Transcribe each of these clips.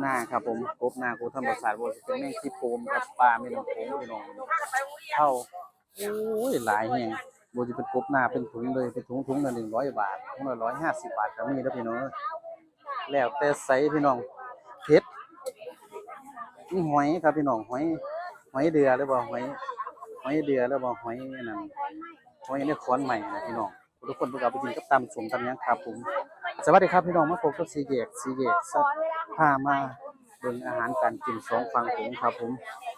หน้าครับผมกบหน้ากบธรรมศาสตร์บ่สิเป็นแมงที่โปมกับปลาแม่น้ำโขงพี่น้องเท่าโอ้ยหลายแฮงบ่สิเป็นกบหน้าเป็นถุงเลยเป็นถุงถุงละ100บาทถุงละ150บาทก็มีเด้อพี่น้องแล้วแต่ไซส์พี่น้องเผ็ดนี่หอยครับพี่น้องหอยหอยเดือหรือบ่าหอยหอยเดือหรือบ่าหอยนั่นหอยในขอนใหม่นะพี่น้องทุกคนพวกเราไปกินกับตำสมตำหยังครับผมสวัสดีครับพี่น้องมาพบกับซีเกตซีเกต สัตพามาเบิ่งอาหารการกินสองฝั่งโขงครับ ผม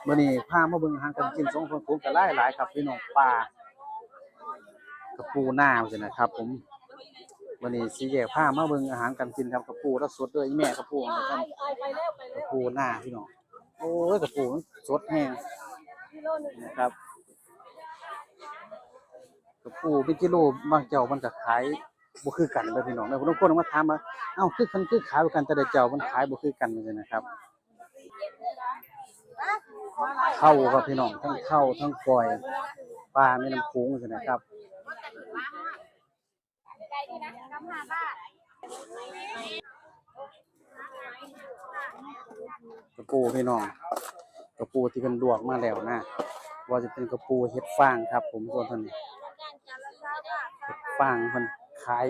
มื้อนี้พามาเบิ่งอาหารการกินสองฝั่งโขงก็หลายหลายครับพี่น้องปลากระปูหน้าจังนะครับ ผมมื้อนี้ซีเกตพามาเบิ่งอาหารการกินครับกระปูแล้วสดด้วยแม่กระปูนะครับกระปูหน้าพี่น้องโอ้ยกระปูสดแห้งนะครับกระปูเป็นกิโลบางเจ้ามันก็ขาย บ่คือกันเลยพี่น้องแล้วคนมาถามว่าเอ้าคือคันคือขายกันแต่ละเจ้ามันขายบ่คือกันเลยนะครับเข้าครับพี่น้องทั้งเข้าทั้งปล่อยปลาแม่น้ำโขงจังนะครับกระปูพี่น้องกระปูที่เป็นลวกมาแล้วนะว่าจะเป็นกระปูเฮ็ดฟางครับ ผมส่วนเท่านี้ฟางมัน ขาย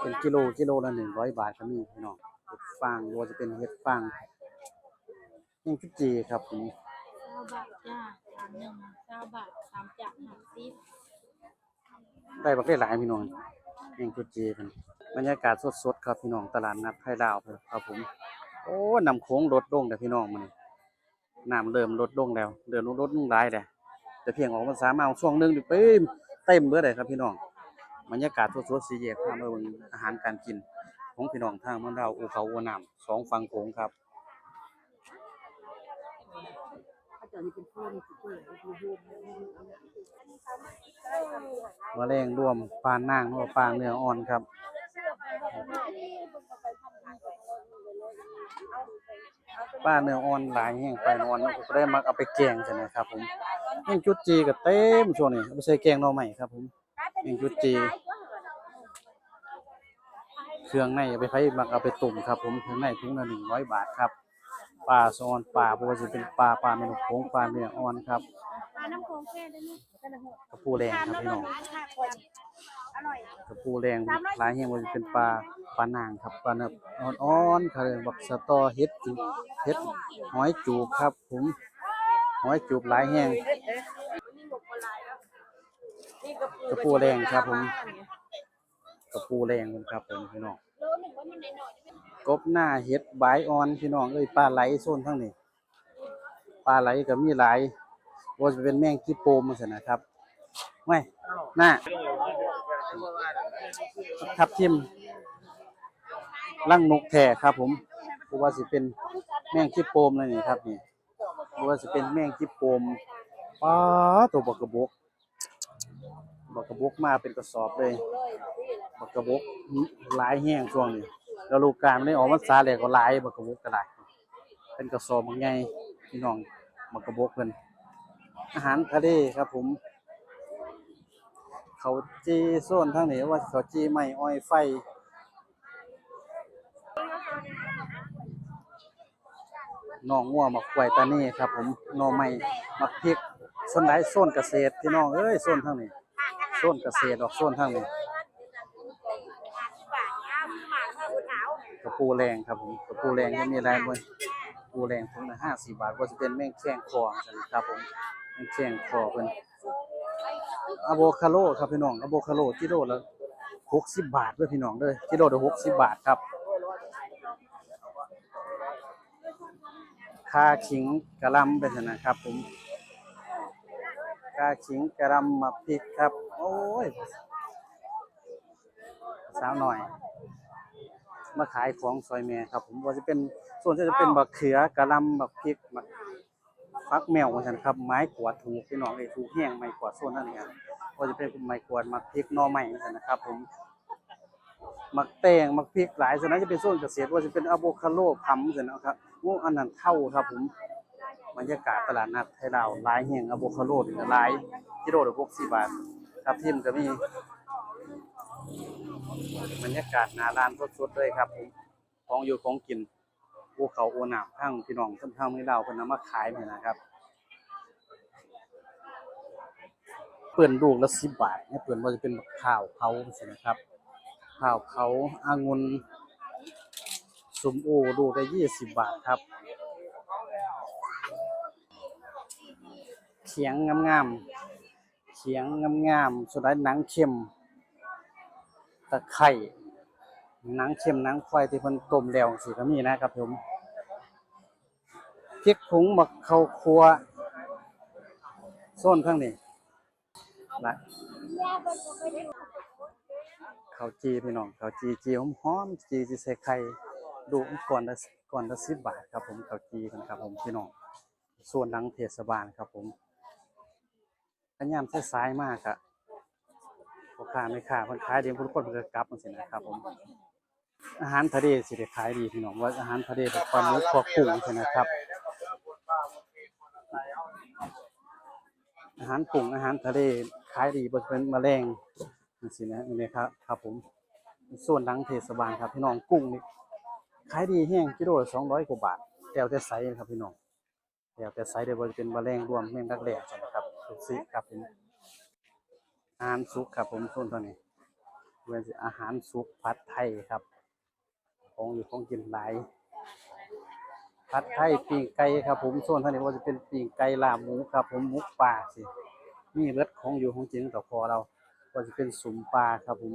เป็นกิโลกิโลละหนึ่งร้อยบาทก็มีพี่น้องเห็ดฟางหรือว่าจะเป็นเห็ดฟางยังจุจีครับผมเก้าบาทจ้าสามหนึ่งเก้าบาทสามจักหาสิบได้บักได้หลายพี่น้องยังจุจีเป็นบรรยากาศสดๆครับพี่น้องตลาดนัดไทยลาวครับผมโอ้น้ำโค้งลดลงแต่พี่น้องมันน้ำเริ่มลดลงแล้วเดินลดลงหลายแล้วแต่เพียงออกพรรษามาช่วงหนึงดิเต็มเต็มเบิดเลยครับพี่น้อง บรรยากาศสดๆสีแยกพามาเบิ่งอาหารการกิน ของพี่น้องทางมืองเราอูเขาอูน้ำสองฝั่งโขงครับมะเร็งรวมปานางหรือว่าปลาเนื้ออ่อนครับปลาเนื้ออ่อนหลายแห้งปลาเนื้ออ่อนเราก็ได้มักเอาไปแกงใช่ไหมครับผมยังจุดจีก็เต็มช่วงนี้เอาไปใส่แกงหน่อใหม่ครับผม ยังจุดจี เครื่องในเอาไปไผมักเอาไปตุ่มครับ ผมเครื่องในถุงละหนึ่งร้อยบาทครับปลาซอนปลาบ่ว่าจะเป็นปลาปลาเมนูโขงปลาเนื้ออ่อนครับปลาน้ำโขงแค่ได้ไหมกระปูแดงครับพี่น้องอร่อยกระปูแดงหลายแห่งว่าจะเป็นปลาปลานางครับปลาเนื้ออ่อนๆครับบักสะตอเฮ็ดจุเฮ็ดหอยจูบครับ ผมหอยจูบหลายแห่ง กระปูแดงครับผม กระปูแดงครับผมพี่น้องกบหน้าเห็ดบายออนพี่น้องเอ้ยปลาไหลโซนทั้งนี้ปลาไหลก็มีหลายว่าจะเป็นแมงกี่โปมมันสินะครับไม่หน้าทับทิมลังนกแท่ครับ ผมเพราะว่าสิเป็นแมงกี่โปมเลยนี่ครับนี่เพราะว่าสิเป็นแมงกี่โปมปลาตัวบักกระบก บักกระบกมาเป็นกระสอบเลยบักกระบกหลายแห้งช่วงนี้แล้วลูกการมันได้ออกมาซาแหลกก็หลายบักกระบกก็หลายเป็นกระสอบบางไงพี่น้องบักกระบกเพิ่นอาหารทะเลครับผม เขาจีโซนทางนี้ว่าเขาจีไม้อ้อยไฟน้องงัวมักไว้ตานี่ครับ ผมน่อไม้มักพริกส่วนไหนโซนเกษตรพี่น้องเอ้ยโซนทางนี้ โซนเกษตรออกโซนทางนี้กระปูแรงครับผมกระปูแรงจะมีอะไรบ้างกระปูแรงถุงละห้าสี่บาทก็จะเป็นแม่งแข้งคอครับผมแม่งแข้งคอเป็นอะโวคาโดครับพี่น้องอะโวคาโดกิโลละหกสิบบาทด้วยพี่น้องเด้อกิโลละหกสิบบาทครับคาขิงกะหลำเป็นจังนะครับผมคาขิงกะหลำมาพริกครับ โอ้ย สาวหน่อย มาขายของซอยแม่ครับ ผมว่าจะเป็นส่วนที่จะเป็นบักเขือกะหล่ำบักพริกบักฟักแมวว่าซั่นครับ ไม้กวาดถูกพี่น้องเอ้ยถูกแห้งไม้กวาดโซนนั่นเองครับว่าจะเป็นไม้กวาดมักพริกหน่อไม้ว่าซั่นนะครับ ผมมักแตงมักพริกหลายส่วนนั้นจะเป็นโซนเกษตรว่าจะเป็นอะโวคาโดพัมว่าซั่นนะครับโอ้อันนั้นเท่าครับ ผม บรรยากาศตลาดนัดไทยลาวหลายแห่งอะโวคาโดนี่ก็หลายกิโลละ60บาทครับทิมก็มีบรรยากาศหน้าร้านสดๆเลยครับผมของอยู่ของกินโวภูเขาโอน้ำทั้งพี่น้องทั้งทางไม่เราเพิ่นนำมาขายนี่นะครับเปิ่นลูกละ10บาทเนี่ยเปิ่นว่าจะเป็นข้าวเผาจังซี่นะครับข้าวเผาอางุนส้มโอลูกละ20บาทครับ เขียงงามๆเขียงงามๆสุดท้ายหนังเค็มตะไคร่หนังเค็มหนังควายที่เพิ่นต้มแล้วสิก็มีนะครับผมพริกผงบักเข้าวครัวโซนข้างนี้ละข้าวจีพี่น้องข้าวจีจีหอมๆจีจีใส่ไข่ดูก่อนละก่อนละ10บบาทครับผมข้าวจีเพิ่นครับผมพี่น้องส่วนหลังเทศบาลครับผม พยายามสายๆมากอะพ่อค้าแม่ค้าเพิ่นขายเดีเพิ่นคนเพิ่นก็กลับจังซี่นะครับผม อาหารทะเลสิได้ขายดีพี่น้องว่าอาหารทะเลแบบปลาหมึกพวกกุ้งจังซี่นะครับ อาหารกุ้งอาหารทะเลขายดีบ่ว่าจะเป็นแมลงจังซี่นะนี่ครับครับผม ส่วนหลังเทศบาลครับพี่น้องกุ้งนี่ขายดีแฮงกิโลละ200กว่าบาทแล้วแต่ไซส์นะครับพี่น้องแล้วแต่ไซส์เด้อบ่ว่าจะเป็นแมลงรวมแมงดักแด้จังนะครับ ทุกสิครับผมอาหารสุกครับผมส่วนตัวนี้เวนอาหารสุกผัดไทยครับ ของอยู่ของกินหลายผัดไทยปีงไก่ครับผมส่วนท่านี้ว่าจะเป็นปีงไก่ลาบหมูครับผมหมูป่าสิมีเบิดของอยู่ของจริงต่อพอเราว่าจะเป็นสุ่มปลาครับผม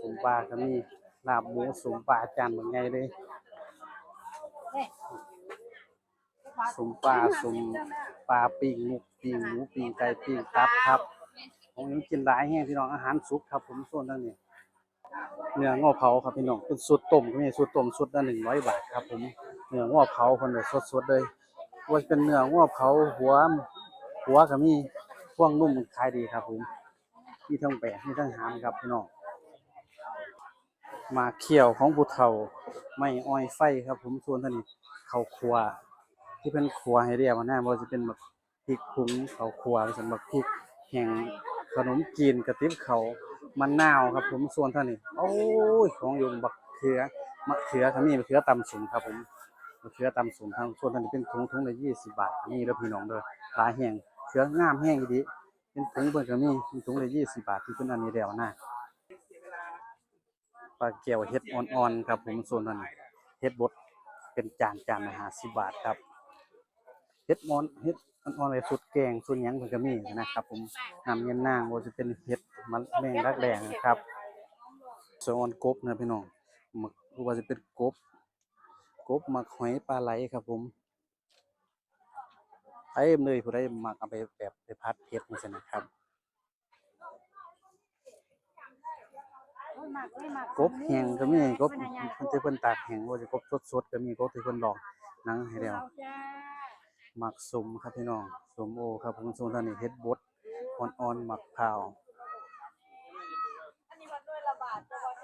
สุ่มปลาก็มีลาบหมูสุ่มปลาจานเหมือนไงเลยสุ่มปลาสุ่มปลาปิ้งหมู ปิ้งหมูปิ้งไก่ปิ้งตับครับผมยังกินหลายแห้งพี่น้องอาหารสุกครับ ผมส่วนนั้นนี่เนื้องอเผาครับพี่น้องเป็นสูตรต้มก็มีสูตรต้มสูตรละหนึ่งร้อยบาทครับ ผมเนื้องอเผาคนเลยสดๆเลยว่าจะเป็นเนื้องอเผาหัวหัวก็มีพวงนุ่มขายดีครับ ผมมีทั้งแบะมีทั้งหามครับพี่น้องมาเขี่ยวของผู้เฒ่าไม่อ้อยไฟครับ ผมส่วนท่านี้เขาวครัวที่เป็นครัวให้เรียกว่าหน้าว่าจะเป็นแบบ พริกพุงเขาวครัวสำหรับพริกแห่งขนมจีนกระติบเขามันนาวครับ ผมส่วนท่านี้โอ้ยของอยู่บักเขือมะเขือทามีมะเขือตำสูงครับผมมะเขือตำสูงทางส่วนท่านี้เป็นถุงถุงละยี่สิบบาทนี่แล้วพี่น้องเด้อหลายแห่งเขืองามแห้งดีเป็นถุงเบิ่งก็มีเป็นถุงละยี่สิบบาทที่เป็นอันนี้แล้วนะปลาเกี๊ยวเฮ็ดอ่อนๆครับผมส่วนท่านี้เฮ็ดบดเป็นจานจานละห้าสิบบาทครับ เฮ็ดมอนเฮ็ดอ่อนๆเลยสุดแกงสุดหยังเพิ่นก็มีนะครับ ผมน้ำเย็นนางบ่จะเป็นเฮ็ดมันแมงรักแดงนะครับส่วนกบนะพี่น้องหมึกว่าจะเป็นกบ กบหมักหอยปลาไหลครับผมไอ้เลยผู้ใดมักเอาไปแบบไปพัดเฮ็ดจังซี่นะครับกบแห้งก็มีกบเพิ่นที่เพิ่นตากแห้งว่าจะกบสดๆก็มีกบที่เพิ่นลอกหนังให้แล้ว หมักสมครับพี่น้องสมโอครับผมส่วนท่านนี้เฮ็ดบดอ่อนๆหมักพร้าว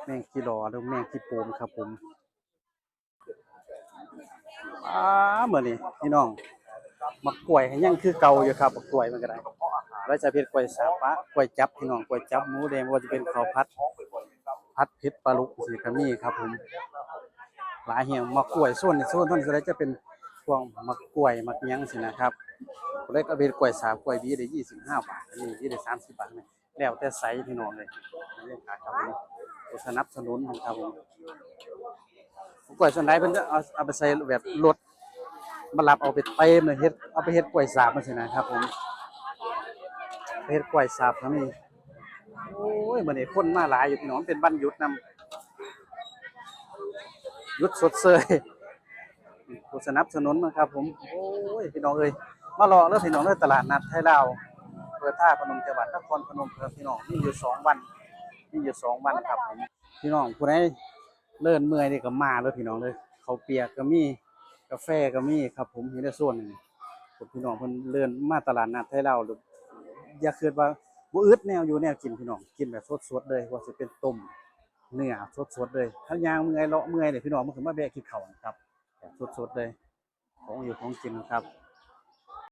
แมงกีรอหรือแมงกีโปมครับผมอ้าเมื่อนี้พี่น้องหมักกล้วยยังคือเก่าอยู่ครับหมักกล้วยมันก็ได้แล้วจะเป็นกล้วยสาปะกล้วยจับพี่น้องกล้วยจับหมูแดงว่าจะเป็นข้าวผัดผัดเผ็ดปลาลุกสิก็มีครับผมหลายแห่งหมักกล้วยส่วนส่วนท่านจะเป็น วงมักกล้วยมักยังสินะครับเล็กก็เป็นกล้วยสาบกล้วยบีได้ยี่สิบห้าบาทนนี้บีได้สามสิบบาทเลยแล้วแต่ไซส์พี่น้องเลยบรรยาครับผมสนับสนุนครับผมกล้วยส่วนใดเพิ่นจะเอาเอาไปใส่แบบรถมารับเอาไปเต็มเลยเฮ็ดเอาไปเฮ็ดกล้วยสาบมันสินะครับผมเฮ็ดกล้วยสาบก็มีโอ้ยมื้อนี้คนมาหลายอยู่พี่น้องเป็นวันหยุดนำหยุดสดเซย สนับสนุนนะครับ ผมโอ้ยพี่น้องเอ้ยมารอเริ่มพี่น้องเริ่มตลาดนัดไทยลาวเปิดท่าพนมจังหวัดนครพนมครับพี่น้องมีอยู่สองวันมีอยู่สองวันครับผมพี่น้องผู้ใดเลิ่อนเมื่อยนี่ก็มาเลยพี่น้องเลยเขาเปียกก็มีกาแฟก็มีครับ ผมมีได้ส่วนหนึ่งผมพี่น้องเพิ่นเลื่อนมาตลาดนัดไทยลาวหรืออย่าคิดว่าบ่อึดแนวอยู่แนวกินพี่น้องกินแบบสดๆเลยว่าสิเป็นต้มเนื้อสดๆเลยถ้ายางเมื่อยเลาะเมื่อยเนี่ยพี่น้องมันคือมาแบะกินข้าครับ แบบสดๆเลย ของอยู่ของกินครับ